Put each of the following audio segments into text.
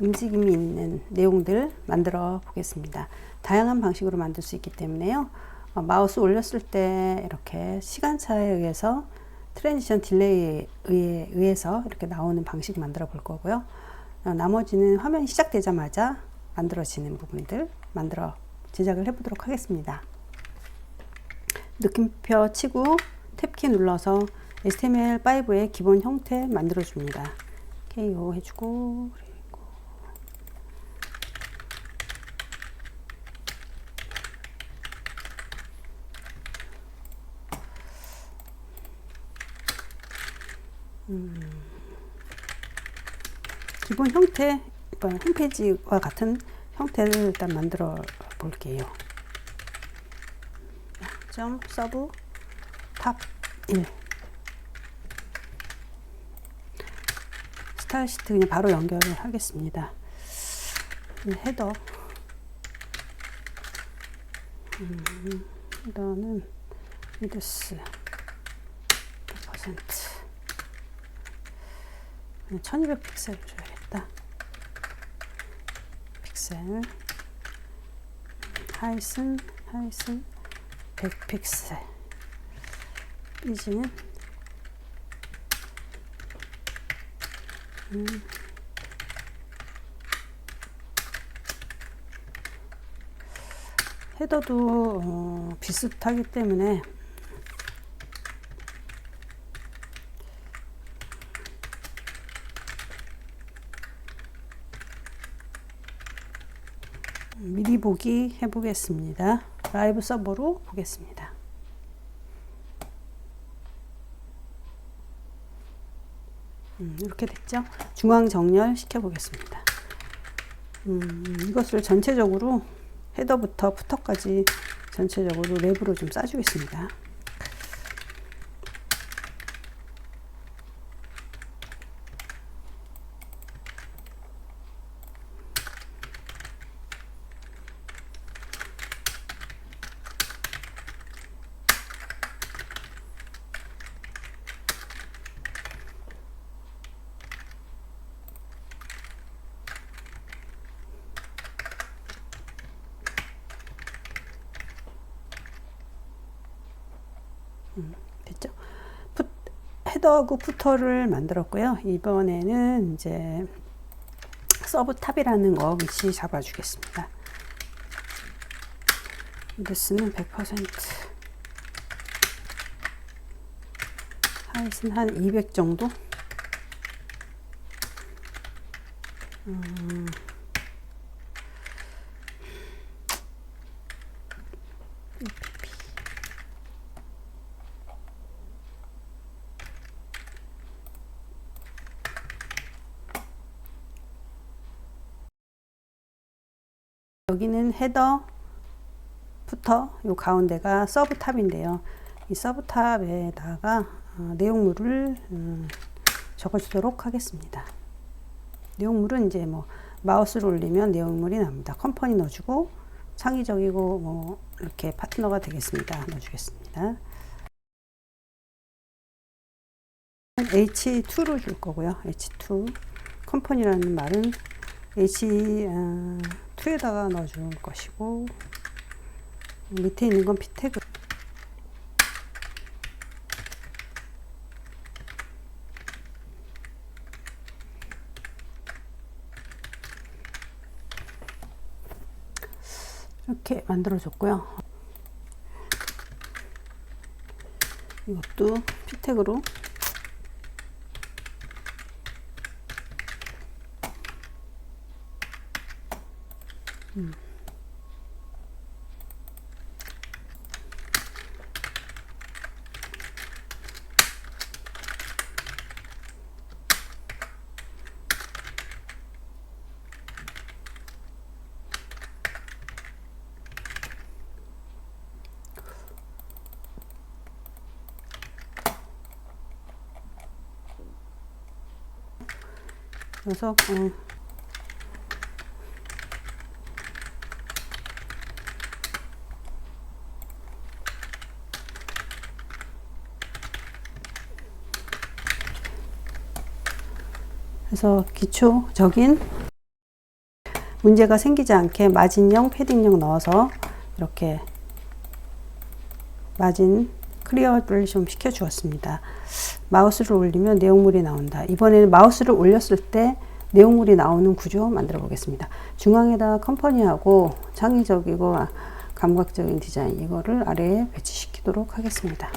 움직임이 있는 내용들 만들어 보겠습니다. 다양한 방식으로 만들 수 있기 때문에요. 어, 마우스 올렸을 때 이렇게 시간차에 의해서 트랜지션 딜레이에 의해, 의해서 이렇게 나오는 방식 만들어 볼 거고요. 어, 나머지는 화면이 시작되자마자 만들어지는 부분들 만들어 제작을 해보도록 하겠습니다. 느낌표 치고 탭키 눌러서 HTML5의 기본 형태 만들어 줍니다. KO 해주고 기본 형태 이번 홈페이지와 같은 형태를 일단 만들어 볼게요. 점 서브 탑 1. 스타일 시트 그냥 바로 연결을 하겠습니다. 헤더. 음, 헤더는 위드스 100%. 1200 픽셀 줘 야겠다. 픽셀. 하이슨, 하이슨 100 픽셀. 이지는 음. 헤더도 어, 비슷하기 때문에 미리 보기 해보겠습니다. 라이브 서버로 보겠습니다. 음, 이렇게 됐죠? 중앙 정렬 시켜 보겠습니다. 음, 이것을 전체적으로 헤더부터 푸터까지 전체적으로 랩으로 좀 싸주겠습니다. 됐죠? 푸, 헤더하고 푸터를 만들었고요. 이번에는 이제 서브 탑이라는 거 위치 잡아주겠습니다. 루스는 100% 하이슨 한200 정도 음. 여기는 헤더 부터 요 가운데가 서브 탑인데요. 이 서브 탑에다가 어, 내용물을 음, 적어주도록 하겠습니다. 내용물은 이제 뭐 마우스를 올리면 내용물이 납니다. 컴퍼니 넣어주고 창의적이고 뭐 이렇게 파트너가 되겠습니다. 넣어주겠습니다. H2로 줄 거고요. H2 컴퍼니라는 말은 H2에다가 넣어줄 것이고 밑에 있는 건 피태그 이렇게 만들어줬고요. 이것도 피택으로 음. 그래서 어, 그래서 기초적인 문제가 생기지 않게 마진형, 패딩형 넣어서 이렇게 마진 클리어를 좀 시켜 주었습니다. 마우스를 올리면 내용물이 나온다. 이번에는 마우스를 올렸을 때 내용물이 나오는 구조 만들어 보겠습니다. 중앙에다 컴퍼니하고 창의적이고 감각적인 디자인 이거를 아래에 배치시키도록 하겠습니다.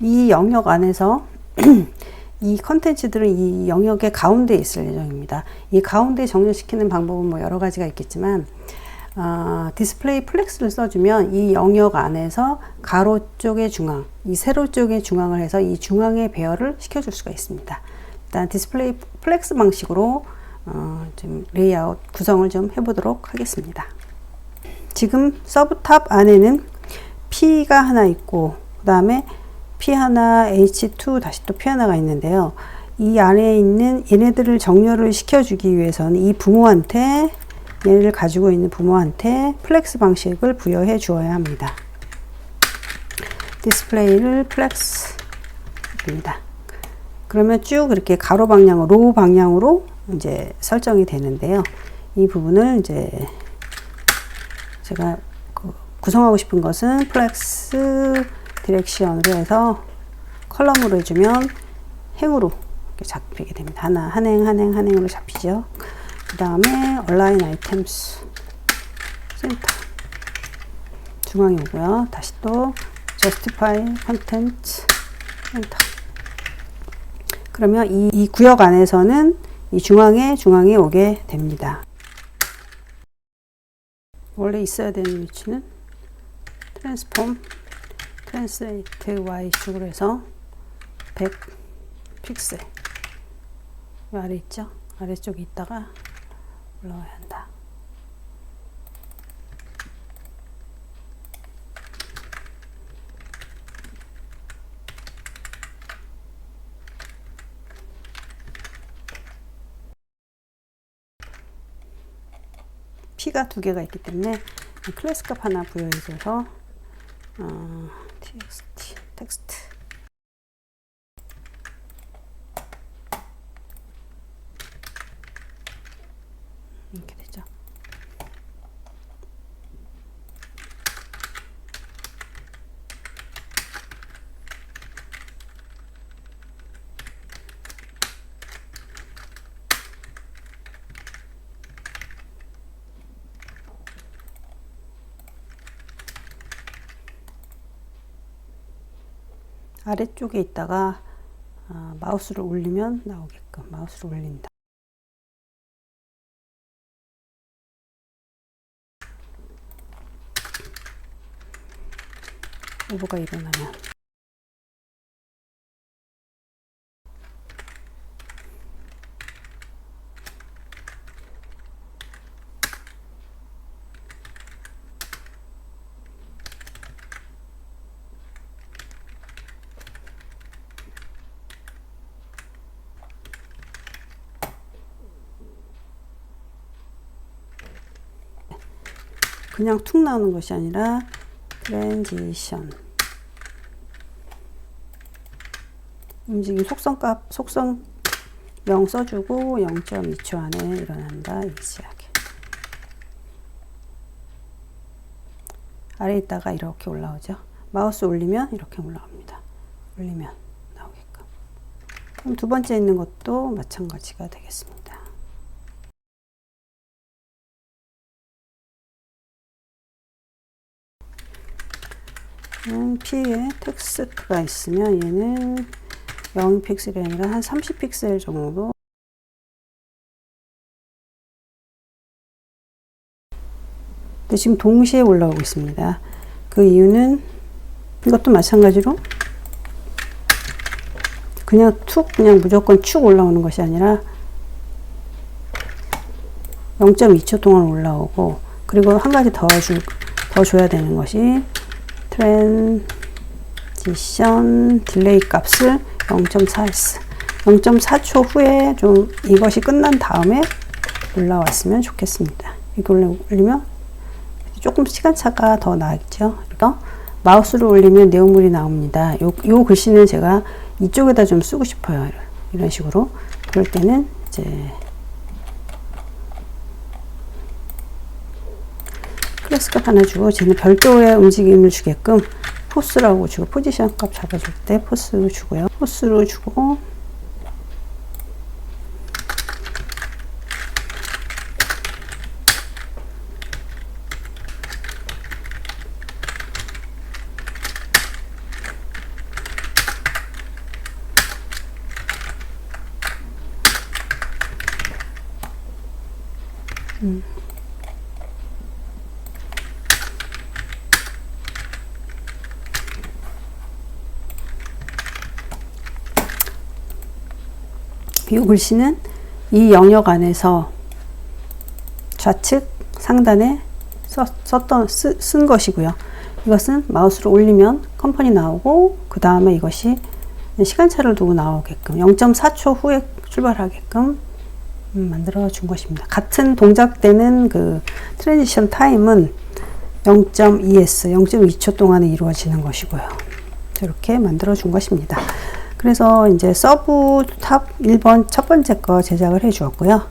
이 영역 안에서 이 컨텐츠들은 이 영역의 가운데 있을 예정입니다. 이 가운데 정렬시키는 방법은 뭐 여러 가지가 있겠지만 어, 디스플레이 플렉스를 써주면 이 영역 안에서 가로 쪽의 중앙, 이 세로 쪽의 중앙을 해서 이 중앙의 배열을 시켜줄 수가 있습니다. 일단 디스플레이 플렉스 방식으로 어, 좀 레이아웃 구성을 좀 해보도록 하겠습니다. 지금 서브탑 안에는 P가 하나 있고 그 다음에 P 하나, H2 다시 또 P 하나가 있는데요. 이 안에 있는 얘네들을 정렬을 시켜주기 위해서는 이 부모한테 얘를 가지고 있는 부모한테 플렉스 방식을 부여해 주어야 합니다. 디스플레이를 플렉스 입니다. 그러면 쭉 이렇게 가로 방향으로, 로 방향으로 이제 설정이 되는데요. 이 부분을 이제 제가 그 구성하고 싶은 것은 플렉스 디렉션으로 해서 컬럼으로 해주면 행으로 잡히게 됩니다. 하나, 한 행, 한 행, 한 행으로 잡히죠. 그 다음에 얼라인 아이템스 센터 중앙에 오고요. 다시 또 justify content 센터 그러면 이, 이 구역 안에서는 이 중앙에 중앙에 오게 됩니다. 원래 있어야 되는 위치는 트랜스폼 트랜스레이트 Y축으로 해서 100 픽셀 이 아래 있죠? 아래쪽에 있다가 올라와야 한다. P가 두 개가 있기 때문에 클래스 값 하나 부여해줘서 어, txt 텍스트 이렇게 되죠. 아래쪽에 있다가 아, 마우스를 올리면 나오게끔 마우스를 올린다. 오버가 일어나면 그냥 툭 나오는 것이 아니라 트랜지션. 움직임 속성값 속성 0 써주고 0.2초 안에 일어난다 일시하게 아래 있다가 이렇게 올라오죠. 마우스 올리면 이렇게 올라옵니다. 올리면 나오게끔. 그럼 두 번째 있는 것도 마찬가지가 되겠습니다 음, P에 텍스트가 있으면 얘는 0픽셀이 아니라 한 30픽셀 정도 근데 지금 동시에 올라오고 있습니다. 그 이유는 이것도 마찬가지로 그냥 툭 그냥 무조건 축 올라오는 것이 아니라 0.2초 동안 올라오고 그리고 한 가지 더, 줄, 더 줘야 되는 것이 트랜지션 딜레이 값을 0.4s 0.4초 후에 좀 이것이 끝난 다음에 올라왔으면 좋겠습니다. 이걸 올리면 조금 시간차가 더 나겠죠. 그래서 마우스를 올리면 내용물이 나옵니다. 요, 요 글씨는 제가 이쪽에다 좀 쓰고 싶어요. 이런 식으로. 그럴 때는 이제 클래스값 하나 주고 쟤는 별도의 움직임을 주게끔 포스라고 주고 포지션 값 잡아줄 때 포스 주고요. 포스로 주고 이 글씨는 이 영역 안에서 좌측 상단에 썼, 썼던 쓰, 쓴 것이고요. 이것은 마우스를 올리면 컴퍼니 나오고 그 다음에 이것이 시간차를 두고 나오게끔 0.4초 후에 출발하게끔 음, 만들어 준 것입니다. 같은 동작 때는 그 트랜지션 타임은 0.2s, 0.2초 동안에 이루어지는 것이고요. 이렇게 만들어 준 것입니다. 그래서 이제 서브 탑 1번 첫 번째 거 제작을 해 주었고요.